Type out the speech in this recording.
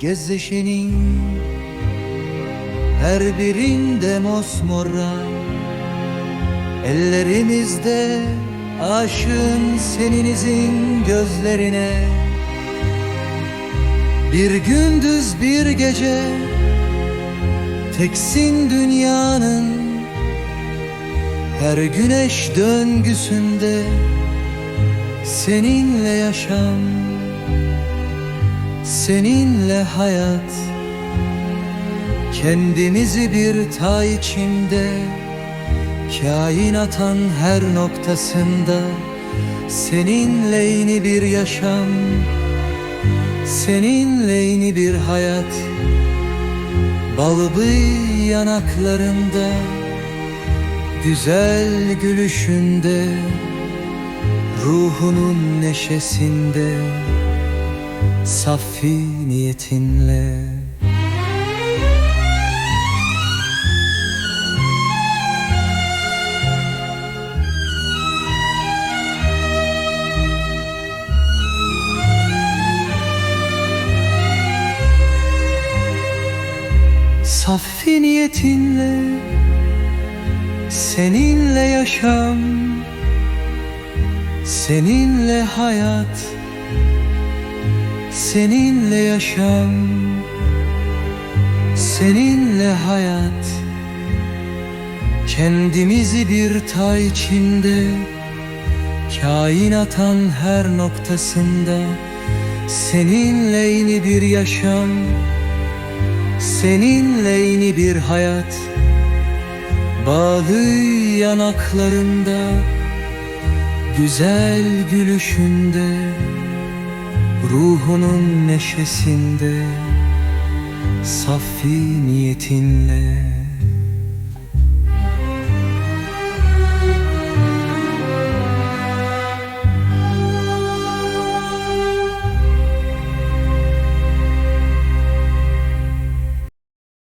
Göz Her birinde mosmorra Ellerimizde aşığın seninizin gözlerine. Bir gündüz bir gece Teksin dünyanın Her güneş döngüsünde Seninle yaşam Seninle hayat Kendimizi bir tay içinde Kainatın her noktasında Seninle yeni bir yaşam Seninle yeni bir hayat Balbı yanaklarında Güzel gülüşünde Ruhunun neşesinde Safi niyetinle. Safi niyetinle Seninle yaşam Seninle hayat Seninle yaşam Seninle hayat. Kendimizi bir tay içinde Kainatın her noktasında. Seninle yeni bir yaşam Seninle yeni bir hayat. Bağlı yanaklarında Güzel gülüşünde Ruhunun neşesinde Safi niyetinle